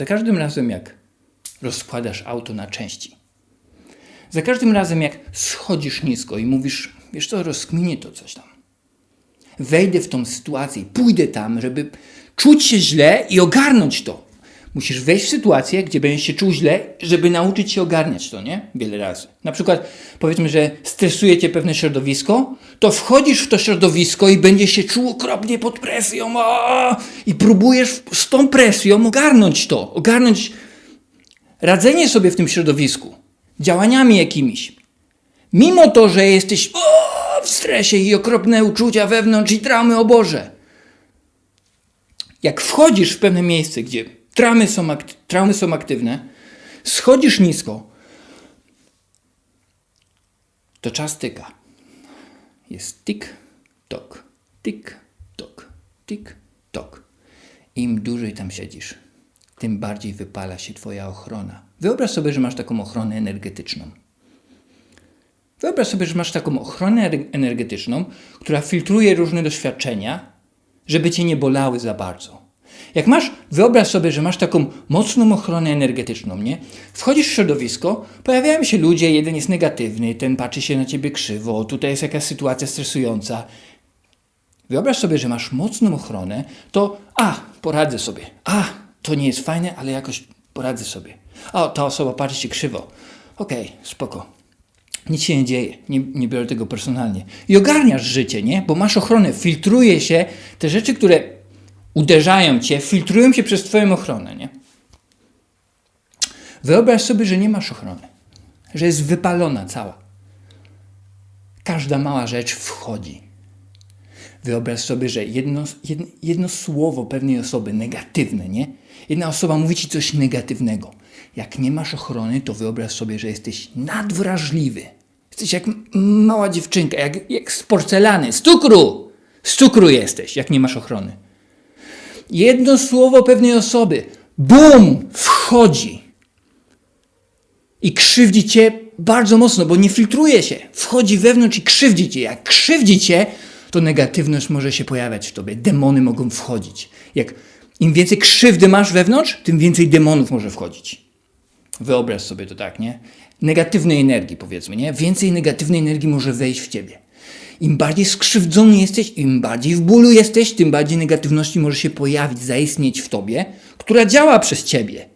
Za każdym razem, jak rozkładasz auto na części, za każdym razem, jak schodzisz nisko i mówisz, wiesz co, rozkminię to coś tam. Wejdę w tą sytuację, pójdę tam, żeby czuć się źle i ogarnąć to. Musisz wejść w sytuację, gdzie będziesz się czuł źle, żeby nauczyć się ogarniać to, nie? Wiele razy. Na przykład, powiedzmy, że stresuje cię pewne środowisko, to wchodzisz w to środowisko i będziesz się czuł okropnie pod presją a, i próbujesz z tą presją ogarnąć to, ogarnąć radzenie sobie w tym środowisku, działaniami jakimiś. Mimo to, że jesteś o, w stresie i okropne uczucia wewnątrz i traumy, o Boże. Jak wchodzisz w pewne miejsce, gdzie traumy są, traumy są aktywne, schodzisz nisko, to czas tyka. Jest tik, tok, tik, tok, tik, tok. Im dłużej tam siedzisz, tym bardziej wypala się Twoja ochrona. Wyobraź sobie, że masz taką ochronę energetyczną. Wyobraź sobie, że masz taką ochronę ener- energetyczną, która filtruje różne doświadczenia, żeby cię nie bolały za bardzo. Jak masz, wyobraź sobie, że masz taką mocną ochronę energetyczną, nie? Wchodzisz w środowisko, pojawiają się ludzie, jeden jest negatywny, ten patrzy się na ciebie krzywo, tutaj jest jakaś sytuacja stresująca. Wyobraź sobie, że masz mocną ochronę, to a, poradzę sobie. A, to nie jest fajne, ale jakoś poradzę sobie. A, ta osoba patrzy się krzywo. Okej, spoko. Nic się nie dzieje, nie, nie biorę tego personalnie. I ogarniasz życie, nie? Bo masz ochronę, filtruje się te rzeczy, które uderzają cię, filtrują się przez twoją ochronę, nie? Wyobraź sobie, że nie masz ochrony, że jest wypalona cała. Każda mała rzecz wchodzi. Wyobraź sobie, że jedno, jedno, jedno słowo pewnej osoby negatywne, nie? Jedna osoba mówi ci coś negatywnego. Jak nie masz ochrony, to wyobraź sobie, że jesteś nadwrażliwy. Jesteś jak mała dziewczynka, jak, jak z porcelany, z cukru. Z cukru jesteś, jak nie masz ochrony. Jedno słowo pewnej osoby, bum, wchodzi. I krzywdzi cię bardzo mocno, bo nie filtruje się. Wchodzi wewnątrz i krzywdzi cię. Jak krzywdzi cię, to negatywność może się pojawiać w tobie. Demony mogą wchodzić. Jak im więcej krzywdy masz wewnątrz, tym więcej demonów może wchodzić. Wyobraź sobie to tak, nie? Negatywnej energii, powiedzmy, nie? Więcej negatywnej energii może wejść w ciebie. Im bardziej skrzywdzony jesteś, im bardziej w bólu jesteś, tym bardziej negatywności może się pojawić, zaistnieć w tobie, która działa przez ciebie.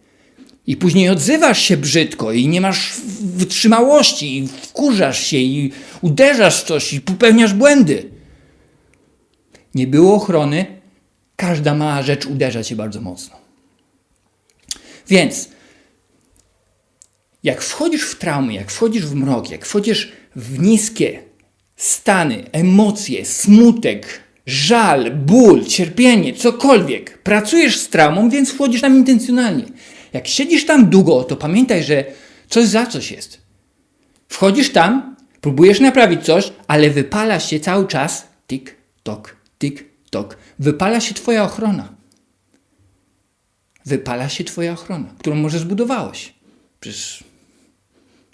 I później odzywasz się brzydko i nie masz wytrzymałości, i wkurzasz się i uderzasz w coś i popełniasz błędy. Nie było ochrony, każda mała rzecz uderza cię bardzo mocno. Więc jak wchodzisz w traumy, jak wchodzisz w mrok, jak wchodzisz w niskie stany, emocje, smutek, żal, ból, cierpienie, cokolwiek, pracujesz z traumą, więc wchodzisz tam intencjonalnie. Jak siedzisz tam długo, to pamiętaj, że coś za coś jest. Wchodzisz tam, próbujesz naprawić coś, ale wypala się cały czas tik, tok, tik, tok. Wypala się twoja ochrona. Wypala się twoja ochrona, którą może zbudowałeś. Przez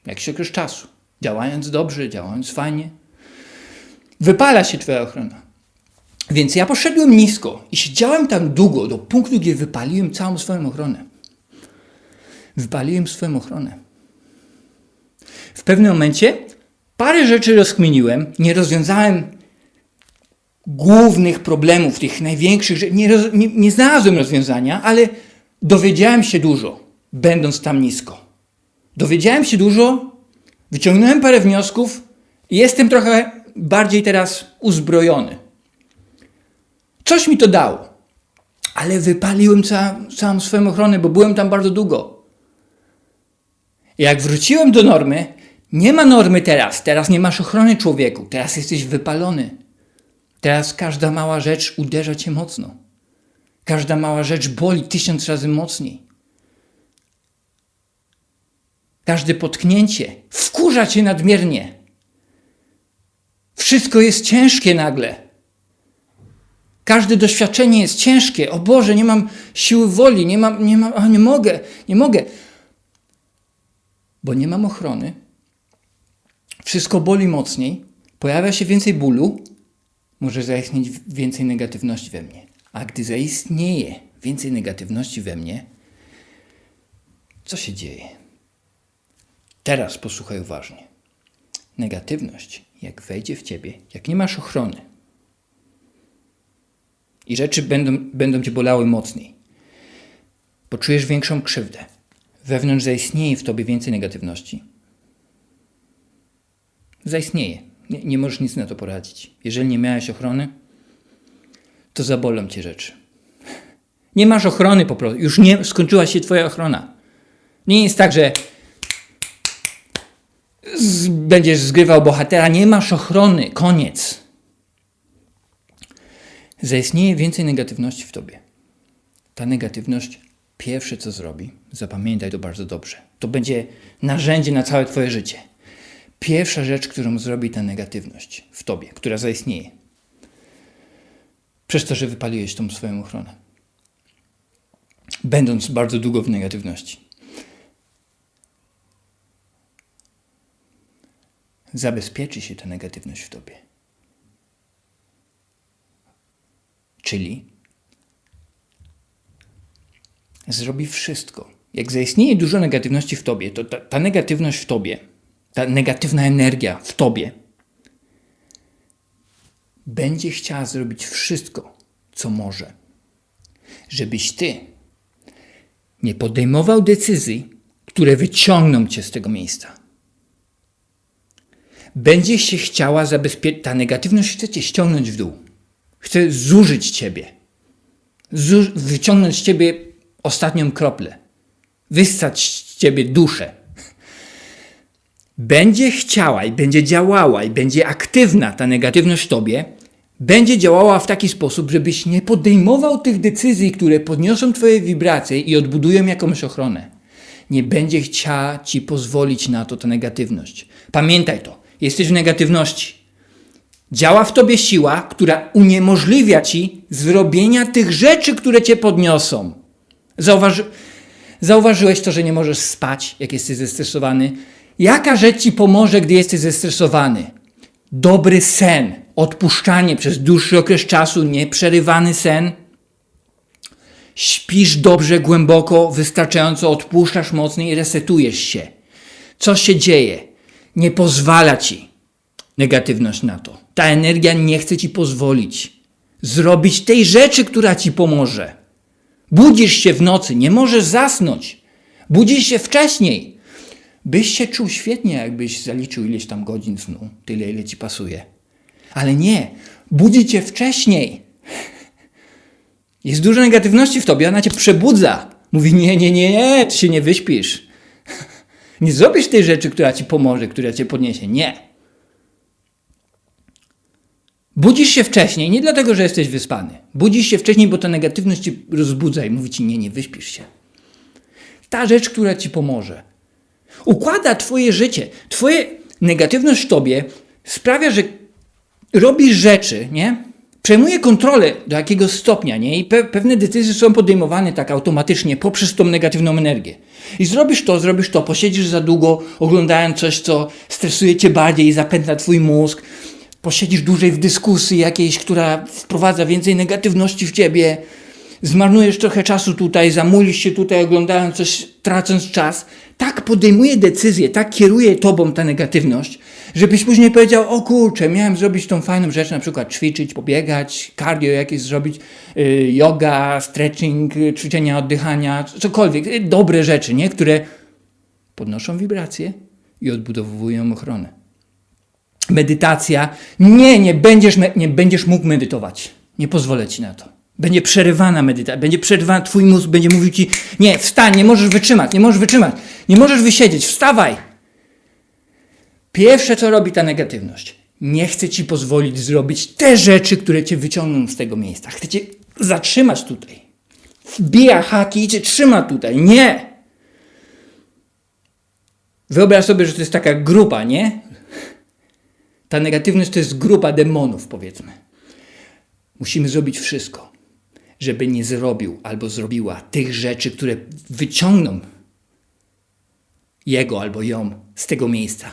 jakiś okres czasu. Działając dobrze, działając fajnie. Wypala się twoja ochrona. Więc ja poszedłem nisko i siedziałem tam długo, do punktu, gdzie wypaliłem całą swoją ochronę. Wypaliłem swoją ochronę. W pewnym momencie parę rzeczy rozkminiłem, nie rozwiązałem głównych problemów, tych największych nie, nie, nie znalazłem rozwiązania, ale dowiedziałem się dużo, będąc tam nisko. Dowiedziałem się dużo, wyciągnąłem parę wniosków i jestem trochę bardziej teraz uzbrojony. Coś mi to dało, ale wypaliłem ca, całą swoją ochronę, bo byłem tam bardzo długo. Jak wróciłem do normy, nie ma normy teraz. Teraz nie masz ochrony człowieku. Teraz jesteś wypalony. Teraz każda mała rzecz uderza cię mocno. Każda mała rzecz boli tysiąc razy mocniej. Każde potknięcie wkurza cię nadmiernie. Wszystko jest ciężkie nagle. Każde doświadczenie jest ciężkie. O Boże, nie mam siły woli, nie mam, nie mam, a nie mogę, nie mogę. Bo nie mam ochrony. Wszystko boli mocniej, pojawia się więcej bólu, może zaistnieć więcej negatywności we mnie. A gdy zaistnieje więcej negatywności we mnie, Co się dzieje? Teraz posłuchaj uważnie. Negatywność, jak wejdzie w ciebie, jak nie masz ochrony i rzeczy będą, będą cię bolały mocniej, poczujesz większą krzywdę, wewnątrz zaistnieje w tobie więcej negatywności. Zaistnieje. Nie, nie możesz nic na to poradzić. Jeżeli nie miałeś ochrony, to zabolą cię rzeczy. Nie masz ochrony po prostu. Już nie skończyła się twoja ochrona. Nie jest tak, że będziesz zgrywał bohatera. Nie masz ochrony. Koniec. Zaistnieje więcej negatywności w tobie. Ta negatywność pierwsze co zrobi, zapamiętaj to bardzo dobrze, to będzie narzędzie na całe twoje życie. Pierwsza rzecz, którą zrobi ta negatywność w tobie, która zaistnieje, przez to, że wypaliłeś tą swoją ochronę, będąc bardzo długo w negatywności. Zabezpieczy się ta negatywność w tobie. Czyli zrobi wszystko. Jak zaistnieje dużo negatywności w tobie, to ta, ta negatywność w tobie, ta negatywna energia w tobie, będzie chciała zrobić wszystko, co może, żebyś ty nie podejmował decyzji, które wyciągną cię z tego miejsca. Będzie się chciała zabezpieczyć, ta negatywność chce cię ściągnąć w dół. Chce zużyć ciebie. Wyciągnąć z ciebie ostatnią kroplę. Wyssać z ciebie duszę. Będzie chciała i będzie działała i będzie aktywna ta negatywność w tobie, będzie działała w taki sposób, żebyś nie podejmował tych decyzji, które podniosą twoje wibracje i odbudują jakąś ochronę. Nie będzie chciała ci pozwolić na to ta negatywność. Pamiętaj to. Jesteś w negatywności. Działa w tobie siła, która uniemożliwia ci zrobienia tych rzeczy, które cię podniosą. Zauważy... Zauważyłeś to, że nie możesz spać, jak jesteś zestresowany? Jaka rzecz ci pomoże, gdy jesteś zestresowany? Dobry sen, odpuszczanie przez dłuższy okres czasu, nieprzerywany sen. Śpisz dobrze, głęboko, wystarczająco, odpuszczasz mocniej i resetujesz się. Co się dzieje? Nie pozwala ci negatywność na to. Ta energia nie chce ci pozwolić zrobić tej rzeczy, która ci pomoże. Budzisz się w nocy, nie możesz zasnąć. Budzisz się wcześniej. Byś się czuł świetnie, jakbyś zaliczył ileś tam godzin snu, tyle ile ci pasuje. Ale nie, budzi cię wcześniej. Jest dużo negatywności w tobie, ona cię przebudza. Mówi: Nie, nie, nie, nie, ty się nie wyśpisz. Nie zrobisz tej rzeczy, która ci pomoże, która cię podniesie. Nie. Budzisz się wcześniej, nie dlatego, że jesteś wyspany. Budzisz się wcześniej, bo ta negatywność ci rozbudza i mówi ci: Nie, nie wyśpisz się. Ta rzecz, która ci pomoże. Układa twoje życie. Twoja negatywność w tobie sprawia, że robisz rzeczy, nie? Przejmuje kontrolę do jakiegoś stopnia, nie? I pe pewne decyzje są podejmowane tak automatycznie poprzez tą negatywną energię. I zrobisz to, zrobisz to, posiedzisz za długo, oglądając coś, co stresuje cię bardziej i zapętla twój mózg. Posiedzisz dłużej w dyskusji jakiejś, która wprowadza więcej negatywności w ciebie. Zmarnujesz trochę czasu tutaj, zamulisz się tutaj, oglądając coś, tracąc czas. Tak podejmuje decyzję, tak kieruje tobą ta negatywność, żebyś później powiedział, o kurczę, miałem zrobić tą fajną rzecz, na przykład ćwiczyć, pobiegać, cardio jakieś zrobić, y, yoga, stretching, y, ćwiczenia oddychania, cokolwiek, y, dobre rzeczy, nie? Które podnoszą wibracje i odbudowują ochronę. Medytacja. Nie, nie będziesz, nie będziesz mógł medytować. Nie pozwolę ci na to. Będzie przerywana medytacja, będzie przerywany, twój mózg będzie mówił ci, nie, wstań, nie możesz wytrzymać, nie możesz wytrzymać, nie możesz wysiedzieć, wstawaj. Pierwsze, co robi ta negatywność, nie chce ci pozwolić zrobić te rzeczy, które cię wyciągną z tego miejsca. Chce cię zatrzymać tutaj. Wbija haki i cię trzyma tutaj. Nie! Wyobraź sobie, że to jest taka grupa, nie? Ta negatywność to jest grupa demonów, powiedzmy. Musimy zrobić wszystko, żeby nie zrobił albo zrobiła tych rzeczy, które wyciągną jego albo ją z tego miejsca.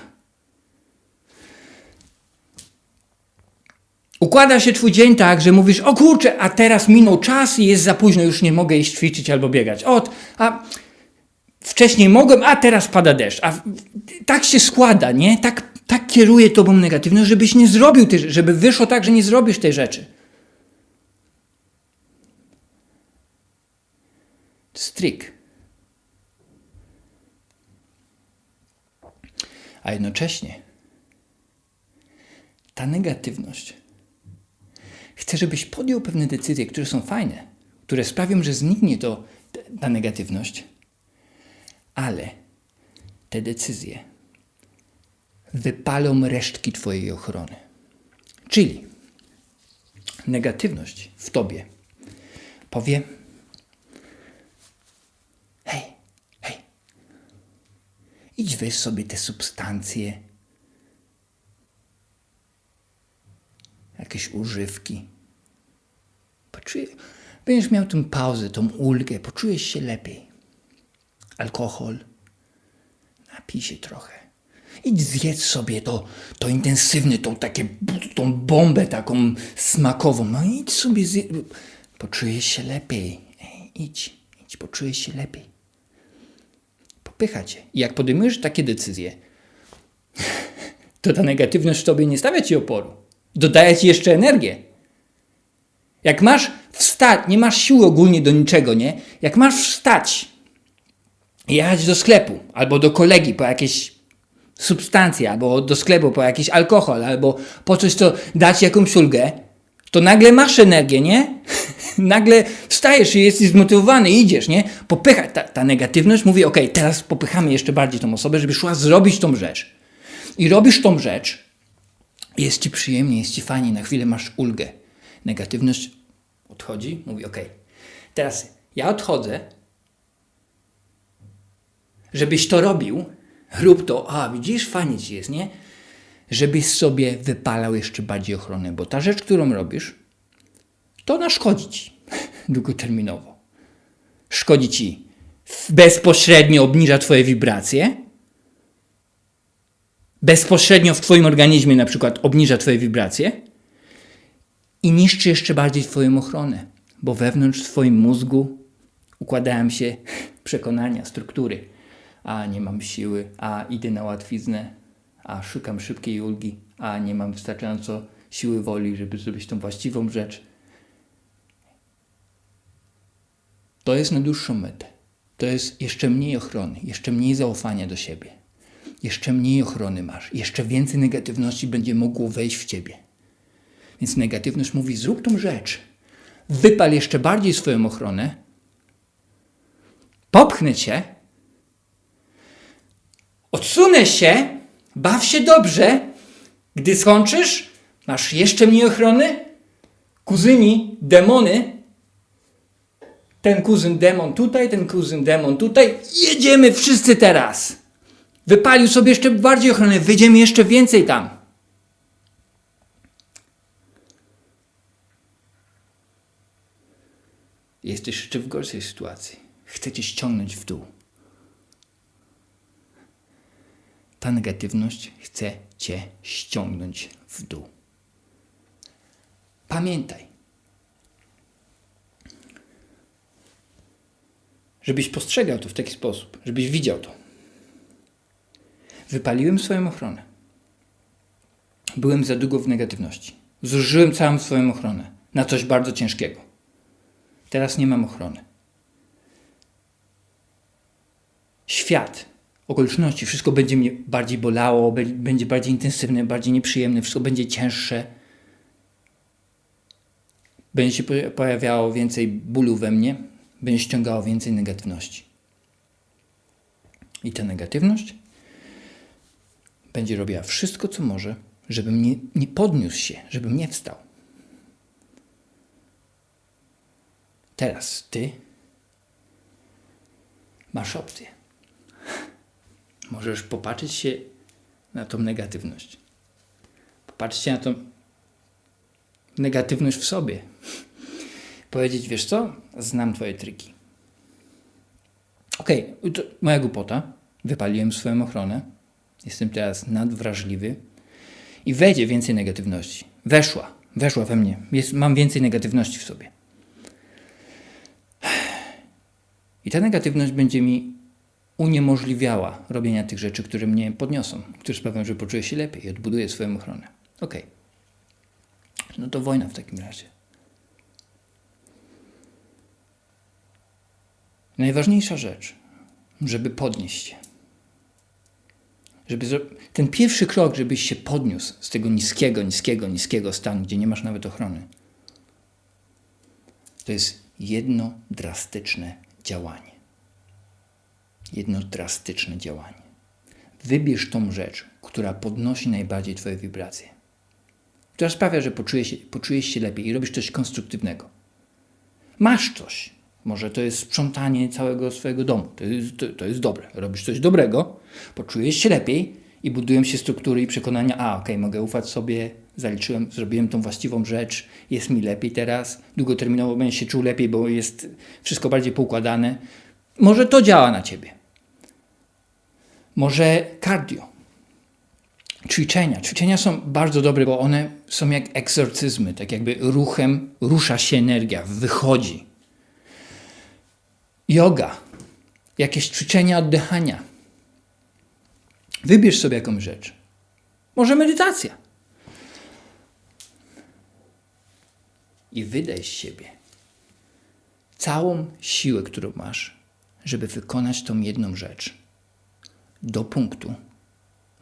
Układa się twój dzień tak, że mówisz, o kurczę, a teraz minął czas i jest za późno, już nie mogę iść ćwiczyć albo biegać. Ot, a wcześniej mogłem, a teraz pada deszcz. A tak się składa, nie? Tak, tak kieruje tobą negatywność, żebyś nie zrobił tej, żeby wyszło tak, że nie zrobisz tej rzeczy. To jest trik. A jednocześnie ta negatywność chce, żebyś podjął pewne decyzje, które są fajne, które sprawią, że zniknie to, ta negatywność, ale te decyzje wypalą resztki Twojej ochrony. Czyli negatywność w Tobie powie: Hej, hej, idź weź sobie te substancje, jakieś używki. Poczuję, będziesz miał tę pauzę, tą ulgę, poczujesz się lepiej. Alkohol, napij się trochę. Idź zjedz sobie to, to intensywne, tą, takie, tą bombę taką smakową. No idź sobie zjedz. Poczujesz się lepiej. Ej, idź, idź, poczujesz się lepiej. Popycha cię. I jak podejmujesz takie decyzje, to ta negatywność w tobie nie stawia ci oporu. Dodaje ci jeszcze energię. Jak masz wstać, nie masz siły ogólnie do niczego, nie? Jak masz wstać i jechać do sklepu albo do kolegi po jakieś substancje, albo do sklepu po jakiś alkohol, albo po coś, co dać jakąś ulgę, to nagle masz energię, nie? nagle wstajesz i jesteś zmotywowany i idziesz, nie? Popycha, ta, ta negatywność mówi, ok, teraz popychamy jeszcze bardziej tą osobę, żeby szła zrobić tą rzecz. I robisz tą rzecz, jest ci przyjemnie, jest ci fajnie, na chwilę masz ulgę. Negatywność odchodzi, mówi ok, teraz ja odchodzę, żebyś to robił, rób to, a widzisz, fajnie ci jest, nie? Żebyś sobie wypalał jeszcze bardziej ochronę, bo ta rzecz, którą robisz, to ona szkodzi ci długoterminowo. Szkodzi ci bezpośrednio, obniża twoje wibracje, bezpośrednio w twoim organizmie na przykład obniża twoje wibracje i niszczy jeszcze bardziej twoją ochronę, bo wewnątrz w twoim mózgu układają się przekonania, struktury. A nie mam siły, a idę na łatwiznę, a szukam szybkiej ulgi, a nie mam wystarczająco siły woli, żeby zrobić tą właściwą rzecz. To jest na dłuższą metę. To jest jeszcze mniej ochrony, jeszcze mniej zaufania do siebie. Jeszcze mniej ochrony masz, jeszcze więcej negatywności będzie mogło wejść w ciebie. Więc negatywność mówi: zrób tą rzecz, wypal jeszcze bardziej swoją ochronę, popchnę cię, odsunę się, baw się dobrze. Gdy skończysz, masz jeszcze mniej ochrony. Kuzyni, demony, ten kuzyn demon tutaj, ten kuzyn demon tutaj. Jedziemy wszyscy teraz. Wypalił sobie jeszcze bardziej ochronę, wyjdziemy jeszcze więcej tam. Jesteś jeszcze w gorszej sytuacji. Chcecie ściągnąć w dół. Ta negatywność chce cię ściągnąć w dół. Pamiętaj, żebyś postrzegał to w taki sposób, żebyś widział to. Wypaliłem swoją ochronę. Byłem za długo w negatywności. Zużyłem całą swoją ochronę na coś bardzo ciężkiego. Teraz nie mam ochrony. Świat, okoliczności, wszystko będzie mnie bardziej bolało, będzie bardziej intensywne, bardziej nieprzyjemne, wszystko będzie cięższe. Będzie się poja- pojawiało więcej bólu we mnie, będzie ściągało więcej negatywności. I ta negatywność będzie robiła wszystko, co może, żebym nie, nie podniósł się, żebym nie wstał. Teraz ty masz opcję. Możesz popatrzeć się na tą negatywność. Popatrzeć się na tą negatywność w sobie. Powiedzieć, wiesz co? Znam twoje triki. Okej, to moja głupota. Wypaliłem swoją ochronę. Jestem teraz nadwrażliwy. I wejdzie więcej negatywności. Weszła. Weszła we mnie. Jest, mam więcej negatywności w sobie. I ta negatywność będzie mi uniemożliwiała robienia tych rzeczy, które mnie podniosą, które sprawią, że poczuję się lepiej i odbuduję swoją ochronę. Okej. No to wojna w takim razie. Najważniejsza rzecz, żeby podnieść się. Żeby. Ten pierwszy krok, żebyś się podniósł z tego niskiego, niskiego, niskiego stanu, gdzie nie masz nawet ochrony, to jest jedno drastyczne działanie. Jedno drastyczne działanie. Wybierz tą rzecz, która podnosi najbardziej Twoje wibracje, która sprawia, że poczujesz poczujesz się lepiej i robisz coś konstruktywnego. Masz coś. Może to jest sprzątanie całego swojego domu. To jest, to, to jest dobre. Robisz coś dobrego, poczujesz się lepiej i budują się struktury i przekonania, a okay, mogę ufać sobie, zaliczyłem, zrobiłem tą właściwą rzecz, jest mi lepiej teraz, długoterminowo będę się czuł lepiej, bo jest wszystko bardziej poukładane. Może to działa na ciebie. Może cardio. Ćwiczenia. Ćwiczenia są bardzo dobre, bo one są jak egzorcyzmy, tak jakby ruchem rusza się energia, wychodzi. Yoga, jakieś ćwiczenia oddychania. Wybierz sobie jakąś rzecz. Może medytacja. I wydaj z siebie całą siłę, którą masz, żeby wykonać tą jedną rzecz do punktu,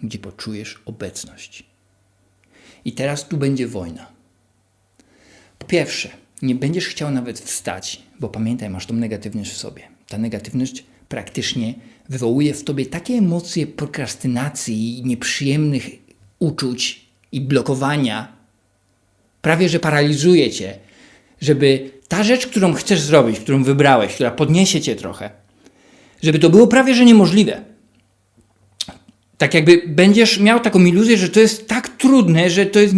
gdzie poczujesz obecność. I teraz tu będzie wojna. Po pierwsze, nie będziesz chciał nawet wstać, bo pamiętaj, masz tą negatywność w sobie. Ta negatywność praktycznie wywołuje w tobie takie emocje prokrastynacji, nieprzyjemnych uczuć i blokowania, prawie że paralizuje cię, żeby ta rzecz, którą chcesz zrobić, którą wybrałeś, która podniesie cię trochę, żeby to było prawie że niemożliwe. Tak jakby będziesz miał taką iluzję, że to jest tak trudne, że to jest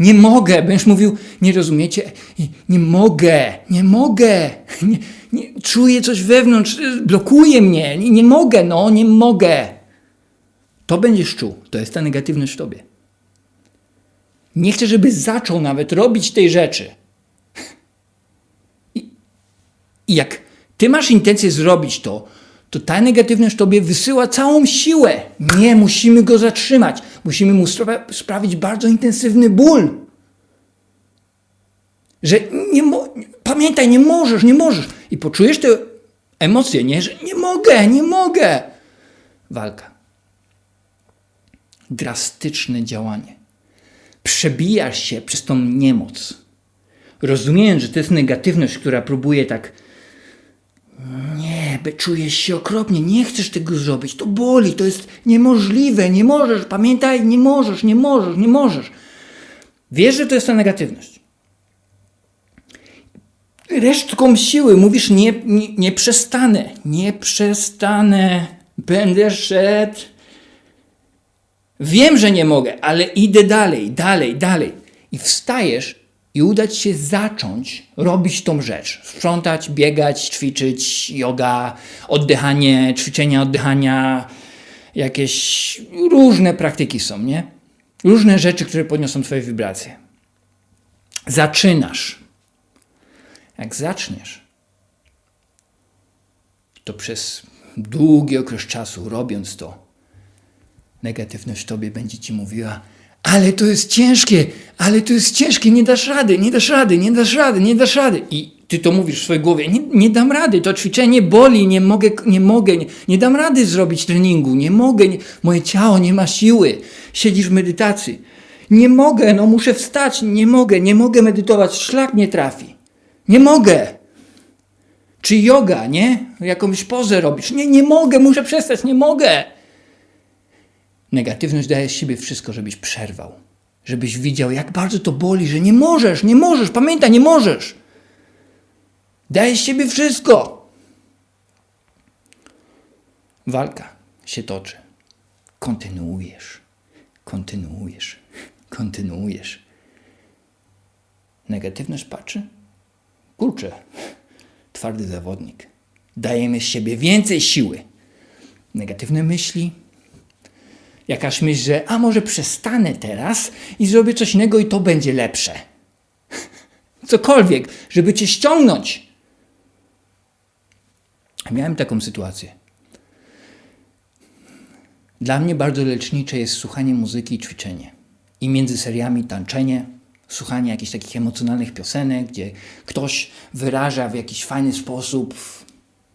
nie, mogę. Będziesz mówił, nie rozumiecie, nie, nie mogę, nie mogę, nie, nie, czuję coś wewnątrz, blokuje mnie, nie, nie mogę, no, nie mogę. To będziesz czuł, to jest ta negatywność w tobie. Nie chcę, żebyś zaczął nawet robić tej rzeczy. I, I jak ty masz intencję zrobić to, to ta negatywność tobie wysyła całą siłę. Nie, musimy go zatrzymać. Musimy mu spra sprawić bardzo intensywny ból. Że nie pamiętaj, nie możesz, nie możesz. I poczujesz te emocje, nie? Że nie mogę, nie mogę. Walka. Drastyczne działanie. Przebijasz się przez tą niemoc. Rozumiejąc, że to jest negatywność, która próbuje tak nie, czujesz się okropnie, nie chcesz tego zrobić, to boli, to jest niemożliwe, nie możesz, pamiętaj, nie możesz, nie możesz, nie możesz. Wiesz, że to jest ta negatywność. Resztką siły mówisz, nie, nie, nie przestanę, nie przestanę, będę szedł. Wiem, że nie mogę, ale idę dalej, dalej, dalej. I wstajesz i udać się zacząć robić tą rzecz. Sprzątać, biegać, ćwiczyć, yoga, oddychanie, ćwiczenia oddychania, jakieś różne praktyki są, nie? Różne rzeczy, które podniosą Twoje wibracje. Zaczynasz. Jak zaczniesz, to przez długi okres czasu, robiąc to, negatywność Tobie będzie Ci mówiła, ale to jest ciężkie, ale to jest ciężkie, nie dasz rady, nie dasz rady, nie dasz rady, nie dasz rady. I ty to mówisz w swojej głowie, nie, nie dam rady, to ćwiczenie boli, nie mogę, nie mogę, nie, nie dam rady zrobić treningu, nie mogę, nie, moje ciało nie ma siły, siedzisz w medytacji. Nie mogę, no muszę wstać, nie mogę, nie mogę medytować, szlak nie trafi. Nie mogę. Czy yoga, nie? Jakąś pozę robisz. Nie, nie mogę, muszę przestać, nie mogę. Negatywność daje z siebie wszystko, żebyś przerwał. Żebyś widział, jak bardzo to boli, że nie możesz, nie możesz, pamiętaj, nie możesz. Daje z siebie wszystko. Walka się toczy. Kontynuujesz, kontynuujesz, kontynuujesz. Negatywność patrzy. Kurczę, twardy zawodnik. Dajemy z siebie więcej siły. Negatywne myśli, jakaś myśl, że a może przestanę teraz i zrobię coś innego i to będzie lepsze. Cokolwiek, żeby cię ściągnąć. Miałem taką sytuację. Dla mnie bardzo lecznicze jest słuchanie muzyki i ćwiczenie. I między seriami tańczenie, słuchanie jakichś takich emocjonalnych piosenek, gdzie ktoś wyraża w jakiś fajny sposób,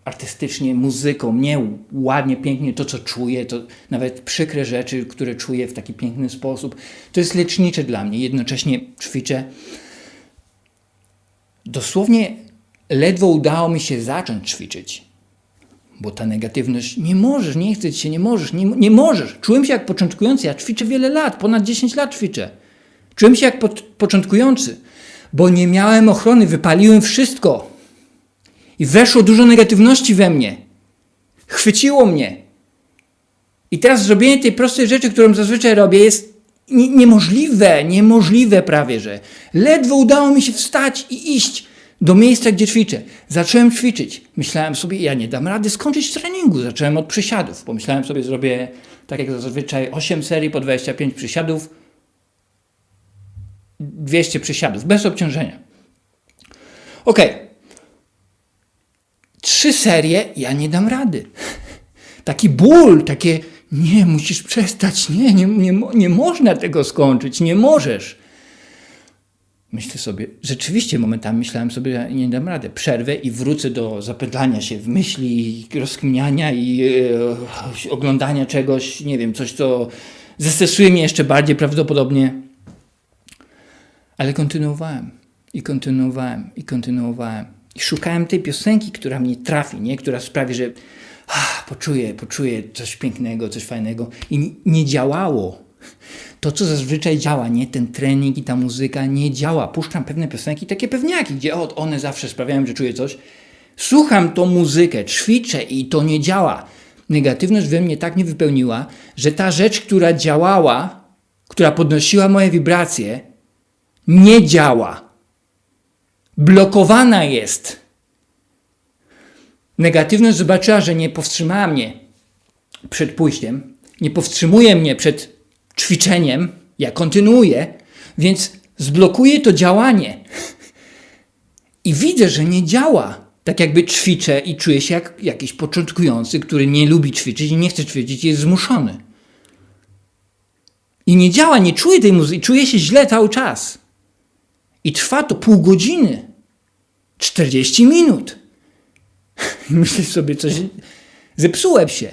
artystycznie, muzyką, mnie ładnie, pięknie to, co czuje, to nawet przykre rzeczy, które czuję w taki piękny sposób. To jest lecznicze dla mnie. Jednocześnie ćwiczę. Dosłownie ledwo udało mi się zacząć ćwiczyć bo ta negatywność, nie możesz, nie chce ci się, nie możesz, nie, nie możesz. Czułem się jak początkujący, ja ćwiczę wiele lat, ponad 10 lat ćwiczę. Czułem się jak po, początkujący, bo nie miałem ochrony, wypaliłem wszystko. I weszło dużo negatywności we mnie. Chwyciło mnie. I teraz zrobienie tej prostej rzeczy, którą zazwyczaj robię, jest nie, niemożliwe, niemożliwe prawie, że. Ledwo udało mi się wstać i iść do miejsca, gdzie ćwiczę. Zacząłem ćwiczyć. Myślałem sobie, ja nie dam rady skończyć treningu. Zacząłem od przysiadów. Pomyślałem sobie, zrobię tak jak zazwyczaj 8 serii po 25 przysiadów, 200 przysiadów, bez obciążenia. Ok. Trzy serie, ja nie dam rady. Taki ból, takie, nie, musisz przestać, nie, nie, nie, nie można tego skończyć, nie możesz. Myślę sobie, rzeczywiście momentami myślałem sobie, że nie dam rady. Przerwę i wrócę do zapętlania się w myśli, rozkminiania i e, oglądania czegoś, nie wiem, coś, co zestresuje mnie jeszcze bardziej prawdopodobnie. Ale kontynuowałem i kontynuowałem i kontynuowałem. I szukałem tej piosenki, która mnie trafi, nie? która sprawi, że ah, poczuję, poczuję coś pięknego, coś fajnego. I nie działało. To, co zazwyczaj działa, nie ten trening i ta muzyka nie działa. Puszczam pewne piosenki, takie pewniaki, gdzie o, one zawsze sprawiają, że czuję coś. Słucham tą muzykę, ćwiczę i to nie działa. Negatywność we mnie tak mnie wypełniła, że ta rzecz, która działała, która podnosiła moje wibracje, nie działa. Blokowana jest. Negatywność zobaczyła, że nie powstrzymała mnie przed pójściem, nie powstrzymuje mnie przed ćwiczeniem, ja kontynuuję, więc zblokuję to działanie. I widzę, że nie działa. Tak jakby ćwiczę i czuję się jak jakiś początkujący, który nie lubi ćwiczyć i nie chce ćwiczyć, jest zmuszony. I nie działa, nie czuję tej muzyki, czuję się źle cały czas. I trwa to pół godziny, 40 minut. Myślę sobie, coś zepsułem się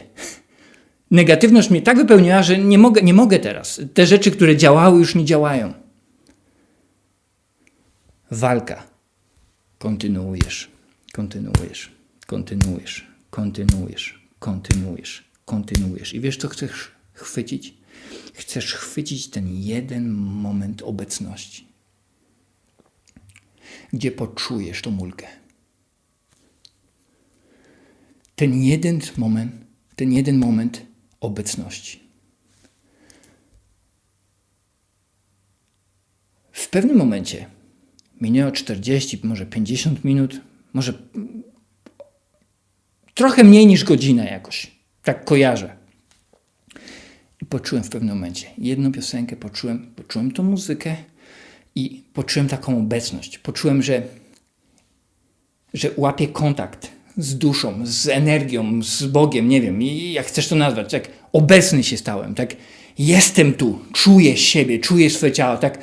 negatywność mnie tak wypełniła, że nie mogę, nie mogę teraz. Te rzeczy, które działały, już nie działają. Walka. Kontynuujesz, kontynuujesz, kontynuujesz, kontynuujesz, kontynuujesz, kontynuujesz. I wiesz, co chcesz chwycić? Chcesz chwycić ten jeden moment obecności, gdzie poczujesz tą mulkę. Ten jeden moment, ten jeden moment obecności. W pewnym momencie minęło 40, może 50 minut, może trochę mniej niż godzina jakoś. Tak kojarzę. I poczułem w pewnym momencie jedną piosenkę, poczułem, poczułem tą muzykę i poczułem taką obecność. Poczułem, że, że łapię kontakt z duszą, z energią, z Bogiem, nie wiem, jak chcesz to nazwać, tak obecny się stałem, tak jestem tu, czuję siebie, czuję swoje ciało, tak,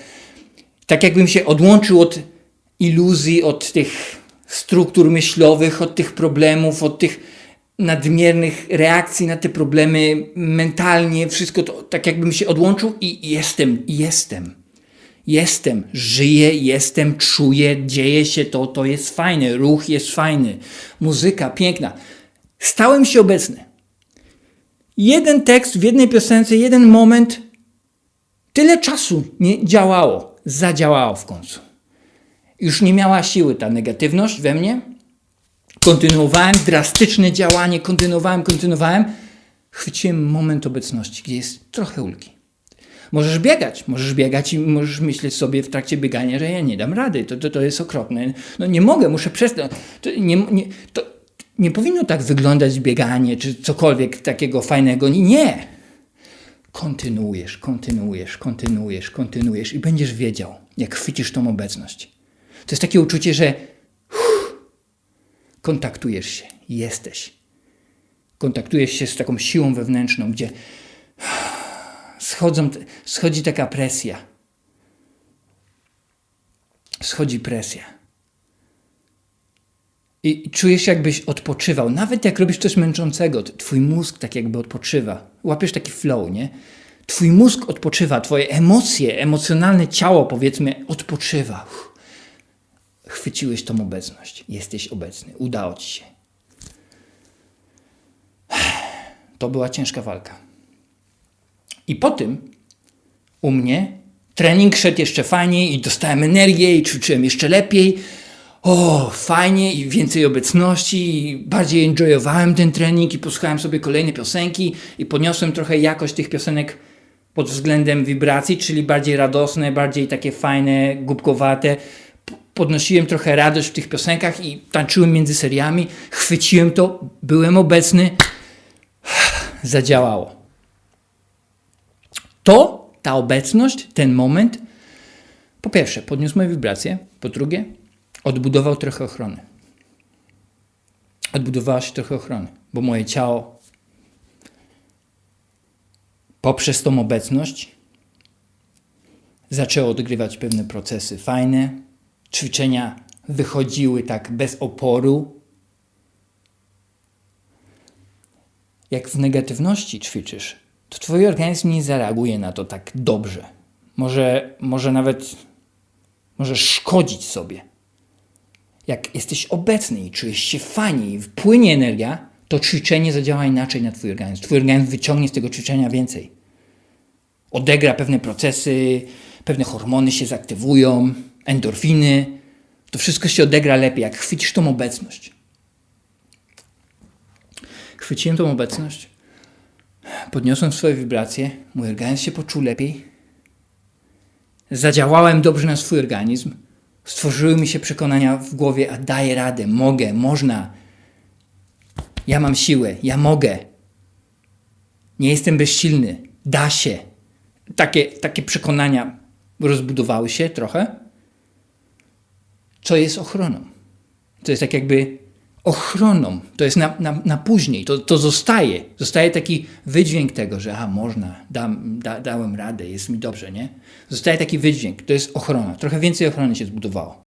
tak jakbym się odłączył od iluzji, od tych struktur myślowych, od tych problemów, od tych nadmiernych reakcji na te problemy mentalnie, wszystko to, tak jakbym się odłączył i jestem, jestem. Jestem, żyję, jestem, czuję, dzieje się to, to jest fajne, ruch jest fajny, muzyka piękna. Stałem się obecny. Jeden tekst w jednej piosence, jeden moment, tyle czasu nie działało, zadziałało w końcu. Już nie miała siły ta negatywność we mnie. Kontynuowałem drastyczne działanie, kontynuowałem, kontynuowałem. Chwyciłem moment obecności, gdzie jest trochę ulgi. Możesz biegać, możesz biegać i możesz myśleć sobie w trakcie biegania, że ja nie dam rady, to, to, to jest okropne. No nie mogę, muszę przestać. To nie, nie, to nie powinno tak wyglądać bieganie, czy cokolwiek takiego fajnego. Nie. Kontynuujesz, kontynuujesz, kontynuujesz, kontynuujesz i będziesz wiedział, jak chwycisz tą obecność. To jest takie uczucie, że uff, kontaktujesz się, jesteś. Kontaktujesz się z taką siłą wewnętrzną, gdzie schodzą, schodzi taka presja. Schodzi presja. I czujesz, jakbyś odpoczywał. Nawet jak robisz coś męczącego, twój mózg tak jakby odpoczywa. Łapiesz taki flow, nie? Twój mózg odpoczywa, twoje emocje, emocjonalne ciało, powiedzmy, odpoczywa. Chwyciłeś tą obecność. Jesteś obecny. Udało ci się. To była ciężka walka. I po tym u mnie trening szedł jeszcze fajniej i dostałem energię i ćwiczyłem jeszcze lepiej. O, fajnie i więcej obecności i bardziej enjoyowałem ten trening i posłuchałem sobie kolejne piosenki i podniosłem trochę jakość tych piosenek pod względem wibracji, czyli bardziej radosne, bardziej takie fajne, głupkowate. Podnosiłem trochę radość w tych piosenkach i tańczyłem między seriami, chwyciłem to, byłem obecny, zadziałało. To, ta obecność, ten moment, po pierwsze, podniósł moje wibracje, po drugie, odbudował trochę ochrony. Odbudowała się trochę ochrony, bo moje ciało poprzez tą obecność zaczęło odgrywać pewne procesy fajne. Ćwiczenia wychodziły tak bez oporu. Jak w negatywności ćwiczysz, to twój organizm nie zareaguje na to tak dobrze. Może, może nawet może szkodzić sobie. Jak jesteś obecny i czujesz się fajnie i wpłynie energia, to ćwiczenie zadziała inaczej na twój organizm. Twój organizm wyciągnie z tego ćwiczenia więcej. Odegra pewne procesy, pewne hormony się zaktywują, endorfiny. To wszystko się odegra lepiej, jak chwycisz tą obecność. Chwyciłem tą obecność, podniosłem swoje wibracje, mój organizm się poczuł lepiej, zadziałałem dobrze na swój organizm, stworzyły mi się przekonania w głowie, a daję radę, mogę, można, ja mam siłę, ja mogę, nie jestem bezsilny, da się. Takie, takie przekonania rozbudowały się trochę, co jest ochroną. To jest tak jakby ochroną, to jest na, na, na później, to, to zostaje. Zostaje taki wydźwięk tego, że a można, dam, da, dałem radę, jest mi dobrze, nie? Zostaje taki wydźwięk, to jest ochrona. Trochę więcej ochrony się zbudowało.